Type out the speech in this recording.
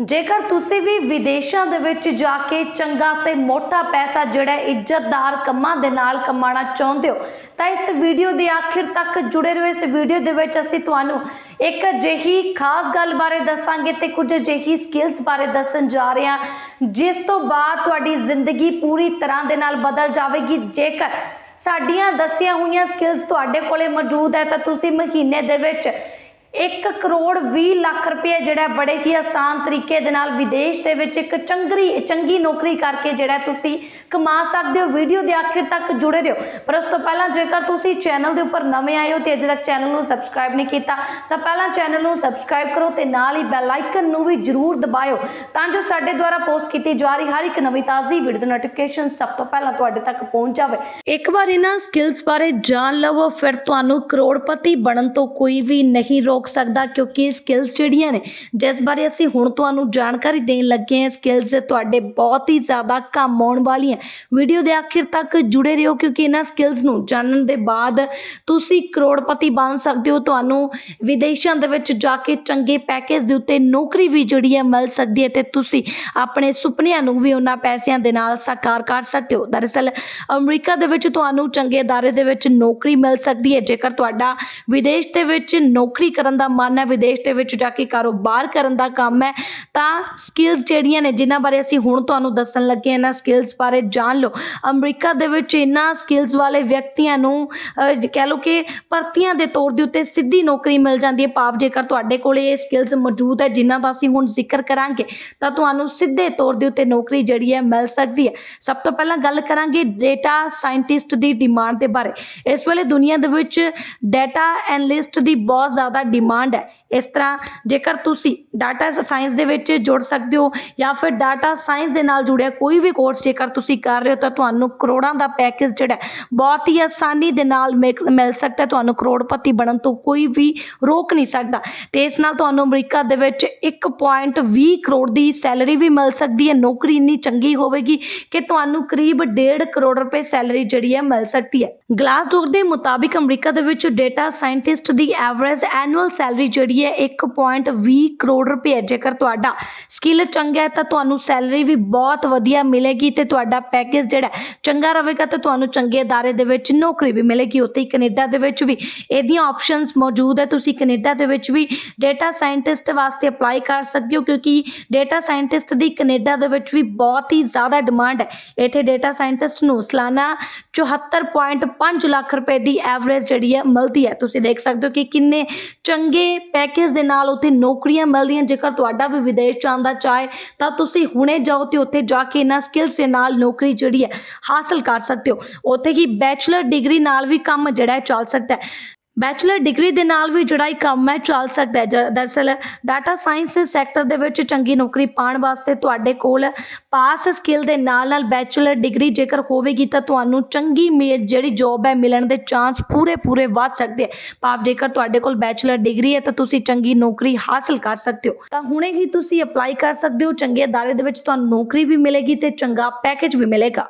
ਜੇਕਰ ਤੁਸੀਂ ਵੀ ਵਿਦੇਸ਼ਾਂ ਦੇ ਵਿੱਚ ਜਾ ਕੇ ਚੰਗਾ ਤੇ ਮੋਟਾ ਪੈਸਾ ਜਿਹੜਾ ਇੱਜ਼ਤਦਾਰ ਕੰਮਾਂ ਦੇ ਨਾਲ ਕਮਾਉਣਾ ਚਾਹੁੰਦੇ ਹੋ, ਤਾਂ ਇਸ ਵੀਡੀਓ ਦੇ ਆਖਿਰ ਤੱਕ ਜੁੜੇ ਰਹੋ। ਇਸ ਵੀਡੀਓ ਦੇ ਵਿੱਚ ਅਸੀਂ ਤੁਹਾਨੂੰ ਇੱਕ ਅਜਿਹੀ ਖਾਸ ਗੱਲ ਬਾਰੇ ਦੱਸਾਂਗੇ ਤੇ ਕੁਝ ਅਜਿਹੀ ਸਕਿੱਲਸ ਬਾਰੇ ਦੱਸਣ ਜਾ ਰਹੇ ਹਾਂ, ਜਿਸ ਤੋਂ ਬਾਅਦ ਤੁਹਾਡੀ ਜ਼ਿੰਦਗੀ ਪੂਰੀ ਤਰ੍ਹਾਂ ਦੇ ਨਾਲ ਬਦਲ ਜਾਵੇਗੀ। ਜੇਕਰ ਸਾਡੀਆਂ ਦੱਸੀਆਂ ਹੋਈਆਂ ਸਕਿੱਲਸ ਤੁਹਾਡੇ ਕੋਲੇ ਮੌਜੂਦ ਹੈ, ਤਾਂ ਤੁਸੀਂ ਮਹੀਨੇ ਦੇ ਵਿੱਚ 1 ਕਰੋੜ 20 ਲੱਖ ਰੁਪਏ ਜਿਹੜਾ ਬੜੇ ਹੀ ਆਸਾਨ ਤਰੀਕੇ ਦੇ ਨਾਲ ਵਿਦੇਸ਼ ਦੇ ਵਿੱਚ ਇੱਕ ਚੰਗਰੀ, ਚੰਗੀ ਨੌਕਰੀ ਕਰਕੇ ਜਿਹੜਾ ਤੁਸੀਂ ਕਮਾ ਸਕਦੇ ਹੋ, ਵੀਡੀਓ ਦੇ ਆਖਿਰ ਤੱਕ ਜੁੜੇ ਰਹੋ। ਪਰ ਉਸ ਤੋਂ ਪਹਿਲਾਂ ਜੇਕਰ ਤੁਸੀਂ ਚੈਨਲ ਦੇ ਉੱਪਰ ਨਵੇਂ ਆਏ ਹੋ ਤੇ ਅਜੇ ਤੱਕ ਚੈਨਲ ਨੂੰ ਸਬਸਕ੍ਰਾਈਬ ਨਹੀਂ ਕੀਤਾ, ਤਾਂ ਪਹਿਲਾਂ ਚੈਨਲ ਨੂੰ ਸਬਸਕ੍ਰਾਈਬ ਕਰੋ ਤੇ ਨਾਲ ਹੀ ਬੈਲ ਆਈਕਨ ਨੂੰ ਵੀ ਜਰੂਰ ਦਬਾਇਓ, ਤਾਂ ਜੋ ਸਾਡੇ ਦੁਆਰਾ ਪੋਸਟ ਕੀਤੀ ਜਾ ਰਹੀ ਹਰ ਇੱਕ ਨਵੀਂ ਤਾਜ਼ੀ ਵੀਡੀਓ ਦੀ ਨੋਟੀਫਿਕੇਸ਼ਨ ਸਭ ਤੋਂ ਪਹਿਲਾਂ ਤੁਹਾਡੇ ਤੱਕ ਪਹੁੰਚ ਜਾਵੇ। ਇੱਕ ਵਾਰ ਇਹਨਾਂ ਸਕਿੱਲਸ ਬਾਰੇ ਜਾਣ ਲਵੋ, ਫਿਰ ਤੁਹਾਨੂੰ ਕਰੋੜਪਤੀ ਬਣਨ ਤੋਂ ਕੋਈ ਵੀ ਨਹੀਂ ਰੋਕ ਸਕਦਾ ਕਿਉਂਕਿ ਸਕਿੱਲਸ ਜਿਹੜੀਆਂ ਨੇ, ਜਿਸ ਬਾਰੇ ਅਸੀਂ ਹੁਣ ਤੁਹਾਨੂੰ ਜਾਣਕਾਰੀ ਦੇਣ ਲੱਗੇ ਹਾਂ ਸਕਿੱਲਸ ਤੁਹਾਡੇ ਬਹੁਤ ਹੀ ਜ਼ਿਆਦਾ ਕੰਮ ਆਉਣ ਵਾਲੀਆਂ ਵੀਡੀਓ ਦੇ ਆਖਿਰ ਤੱਕ ਜੁੜੇ ਰਹੋ ਕਿਉਂਕਿ ਇਹਨਾਂ ਸਕਿੱਲਸ ਨੂੰ ਜਾਣਨ ਦੇ ਬਾਅਦ ਤੁਸੀਂ ਕਰੋੜਪਤੀ ਬਣ ਸਕਦੇ ਹੋ। ਤੁਹਾਨੂੰ ਵਿਦੇਸ਼ਾਂ ਦੇ ਵਿੱਚ ਜਾ ਕੇ ਚੰਗੇ ਪੈਕੇਜ ਦੇ ਉੱਤੇ ਨੌਕਰੀ ਵੀ ਜਿਹੜੀ ਹੈ ਮਿਲ ਸਕਦੀ ਹੈ ਤੇ ਤੁਸੀਂ ਆਪਣੇ ਸੁਪਨਿਆਂ ਨੂੰ ਵੀ ਉਹਨਾਂ ਪੈਸਿਆਂ ਦੇ ਨਾਲ ਸਾਕਾਰ ਕਰ ਸਕਦੇ ਹੋ। ਦਰਅਸਲ ਅਮਰੀਕਾ ਦੇ ਵਿੱਚ ਤੁਹਾਨੂੰ ਚੰਗੇ ਅਦਾਰੇ ਦੇ ਵਿੱਚ ਨੌਕਰੀ ਮਿਲ ਸਕਦੀ ਹੈ। ਜੇਕਰ ਤੁਹਾਡਾ ਵਿਦੇਸ਼ ਦੇ ਵਿੱਚ ਨੌਕਰੀ ਕਰਨ ਦਾ ਮਨ ਹੈ, ਵਿਦੇਸ਼ ਦੇ ਵਿੱਚ ਜਾ ਕੇ ਕਾਰੋਬਾਰ ਕਰਨ ਦਾ ਕੰਮ ਹੈ, ਤਾਂ ਸਕਿੱਲਸ ਜਿਹੜੀਆਂ ਨੇ, ਜਿਨ੍ਹਾਂ ਬਾਰੇ ਅਸੀਂ ਹੁਣ ਤੁਹਾਨੂੰ ਦੱਸਣ ਲੱਗੇ ਇਹਨਾਂ ਸਕਿੱਲਸ ਬਾਰੇ ਜਾਣ ਲਓ। ਅਮਰੀਕਾ ਦੇ ਵਿੱਚ ਇਹਨਾਂ ਸਕਿੱਲਸ ਵਾਲੇ ਵਿਅਕਤੀਆਂ ਨੂੰ ਕਹਿ ਲਓ ਕਿ ਭਰਤੀਆਂ ਦੇ ਤੌਰ ਦੇ ਉੱਤੇ ਸਿੱਧੀ ਨੌਕਰੀ ਮਿਲ ਜਾਂਦੀ ਹੈ। ਭਾਵ ਜੇਕਰ ਤੁਹਾਡੇ ਕੋਲ ਇਹ ਸਕਿੱਲਸ ਮੌਜੂਦ ਹੈ, ਜਿਨ੍ਹਾਂ ਦਾ ਅਸੀਂ ਹੁਣ ਜ਼ਿਕਰ ਕਰਾਂਗੇ, ਤਾਂ ਤੁਹਾਨੂੰ ਸਿੱਧੇ ਤੌਰ ਦੇ ਉੱਤੇ ਨੌਕਰੀ ਜਿਹੜੀ ਹੈ, ਮਿਲ ਸਕਦੀ ਹੈ। ਸਭ ਤੋਂ ਪਹਿਲਾਂ ਗੱਲ ਕਰਾਂਗੇ ਡੇਟਾ ਸਾਇੰਟਿਸਟ ਦੀ ਡਿਮਾਂਡ ਦੇ ਬਾਰੇ। ਇਸ ਵੇਲੇ ਦੁਨੀਆ ਦੇ ਵਿੱਚ ਡਾਟਾ ਐਨਲਿਸਟ ਦੀ ਬਹੁਤ ਜ਼ਿਆਦਾ ਡਿਮਾਂਡ ਹੈ। ਇਸ ਤਰ੍ਹਾਂ ਜੇਕਰ ਤੁਸੀਂ ਡਾਟਾ ਸਾਇੰਸ ਦੇ ਵਿੱਚ ਜੁੜ ਸਕਦੇ ਹੋ ਜਾਂ ਫਿਰ ਡਾਟਾ ਸਾਇੰਸ ਦੇ ਨਾਲ ਜੁੜਿਆ ਕੋਈ ਵੀ ਕੋਰਸ ਜੇਕਰ ਤੁਸੀਂ ਕਰ ਰਹੇ ਹੋ ਤਾਂ ਤੁਹਾਨੂੰ ਕਰੋੜਾਂ ਦਾ ਪੈਕੇਜ ਜਿਹੜਾ ਬਹੁਤ ਹੀ ਆਸਾਨੀ ਦੇ ਨਾਲ ਮਿਕ- ਮਿਲ ਸਕਦਾ ਤੁਹਾਨੂੰ ਕਰੋੜਪਤੀ ਬਣਨ ਤੋਂ ਕੋਈ ਵੀ ਰੋਕ ਨਹੀਂ ਸਕਦਾ। ਤੇ ਇਸ ਨਾਲ ਤੁਹਾਨੂੰ ਅਮਰੀਕਾ ਦੇ ਵਿੱਚ 1.20 ਕਰੋੜ ਦੀ ਸੈਲਰੀ ਵੀ ਮਿਲ ਸਕਦੀ ਹੈ। ਨੌਕਰੀ ਇੰਨੀ ਚੰਗੀ ਹੋਵੇਗੀ ਕਿ ਤੁਹਾਨੂੰ ਕਰੀਬ 1.5 ਕਰੋੜ ਰੁਪਏ ਸੈਲਰੀ ਜਿਹੜੀ ਹੈ ਮਿਲ ਸਕਦੀ ਹੈ। ਗਲਾਸਡੋਰ ਦੇ ਮੁਤਾਬਿਕ ਅਮਰੀਕਾ ਦੇ ਵਿੱਚ ਡੇਟਾ ਸਾਇੰਟਿਸਟ ਦੀ ਐਵਰੇਜ ਐਨੂਅਲ ਸੈਲਰੀ ਜਿਹੜੀ ਹੈ 1.20 ਕਰੋੜ ਰੁਪਏ ਜੇਕਰ ਤੁਹਾਡਾ ਸਕਿੱਲ ਚੰਗਾ ਹੈ ਤਾਂ ਤੁਹਾਨੂੰ ਸੈਲਰੀ ਵੀ ਬਹੁਤ ਵਧੀਆ ਮਿਲੇਗੀ ਤੇ ਤੁਹਾਡਾ ਪੈਕੇਜ ਜਿਹੜਾ ਚੰਗਾ ਰਹੇਗਾ ਤੇ ਤੁਹਾਨੂੰ ਚੰਗੇ ਅਦਾਰੇ ਦੇ ਵਿੱਚ ਨੌਕਰੀ ਵੀ ਮਿਲੇਗੀ। ਉੱਥੇ ਹੀ ਕੈਨੇਡਾ ਦੇ ਵਿੱਚ ਵੀ ਇਹਦੀਆਂ ਆਪਸ਼ਨਸ ਮੌਜੂਦ ਹੈ। ਤੁਸੀਂ ਕੈਨੇਡਾ ਦੇ ਵਿੱਚ ਵੀ ਡੇਟਾ ਸਾਇੰਟਿਸਟ ਵਾਸਤੇ ਅਪਲਾਈ ਕਰ ਸਕਦੇ ਹੋ ਕਿਉਂਕਿ ਡੇਟਾ ਸਾਇੰਟਿਸਟ ਦੀ ਕੈਨੇਡਾ ਦੇ ਵਿੱਚ ਵੀ ਬਹੁਤ ਹੀ ਜ਼ਿਆਦਾ ਡਿਮਾਂਡ ਹੈ। ਇੱਥੇ ਡੇਟਾ ਸਾਇੰਟਿਸਟ ਨੂੰ ਸਾਲਾਨਾ 74.5 ਲੱਖ ਰੁਪਏ ਦੀ ਐਵਰੇਜ ਜਿਹੜੀ ਹੈ ਮਿਲਦੀ ਹੈ। ਤੁਸੀਂ ਦੇਖ ਸਕਦੇ ਹੋ ਕਿ ਕਿੰਨੇ ਚੰਗੇ ਚੰਗੇ ਪੈਕੇਜ ਦੇ ਨਾਲ ਉੱਥੇ ਨੌਕਰੀਆਂ ਮਿਲਦੀਆਂ, ਜੇਕਰ ਤੁਹਾਡਾ ਵੀ ਵਿਦੇਸ਼ ਜਾਣ ਦਾ ਚਾਹੇ, ਤਾਂ ਤੁਸੀਂ ਹੁਣੇ ਜਾਓ ਤੇ ਉੱਥੇ ਜਾ ਕੇ ਇਹਨਾਂ ਸਕਿੱਲਸ ਦੇ ਨਾਲ ਨੌਕਰੀ ਜਿਹੜੀ ਹੈ ਹਾਸਲ ਕਰ ਸਕਦੇ ਹੋ। ਉੱਥੇ ਹੀ ਬੈਚਲਰ ਡਿਗਰੀ ਨਾਲ ਵੀ ਕੰਮ ਜਿਹੜਾ ਹੈ ਚੱਲ ਸਕਦਾ ਹੈ। ਬੈਚਲਰ ਡਿਗਰੀ ਦੇ ਨਾਲ ਵੀ ਜਿਹੜਾ ਇਹ ਕੰਮ ਹੈ, ਚੱਲ ਸਕਦਾ ਜ- ਦਰਅਸਲ ਡਾਟਾ ਸਾਇੰਸ ਸੈਕਟਰ ਦੇ ਵਿੱਚ ਚੰਗੀ ਨੌਕਰੀ ਪਾਉਣ ਵਾਸਤੇ ਤੁਹਾਡੇ ਕੋਲ ਪਾਸ ਸਕਿੱਲ ਦੇ ਨਾਲ ਨਾਲ ਬੈਚਲਰ ਡਿਗਰੀ ਜੇਕਰ ਹੋਵੇਗੀ ਤਾਂ ਤੁਹਾਨੂੰ ਚੰਗੀ ਮੇ- ਜਿਹੜੀ ਜੋਬ ਹੈ, ਮਿਲਣ ਦੇ ਚਾਂਸ ਪੂਰੇ ਪੂਰੇ ਵੱਧ ਸਕਦੇ ਹੈ। ਭਾਵ ਜੇਕਰ ਤੁਹਾਡੇ ਕੋਲ ਬੈਚਲਰ ਡਿਗਰੀ ਹੈ ਤਾਂ ਤੁਸੀਂ ਚੰਗੀ ਨੌਕਰੀ ਹਾਸਲ ਕਰ ਸਕਦੇ ਹੋ। ਤਾਂ ਹੁਣੇ ਹੀ ਤੁਸੀਂ ਅਪਲਾਈ ਕਰ ਸਕਦੇ ਹੋ। ਚੰਗੇ ਅਦਾਰੇ ਦੇ ਵਿੱਚ ਤੁਹਾਨੂੰ ਨੌਕਰੀ ਵੀ ਮਿਲੇਗੀ ਤੇ ਚੰਗਾ ਪੈਕੇਜ ਵੀ ਮਿਲੇਗਾ।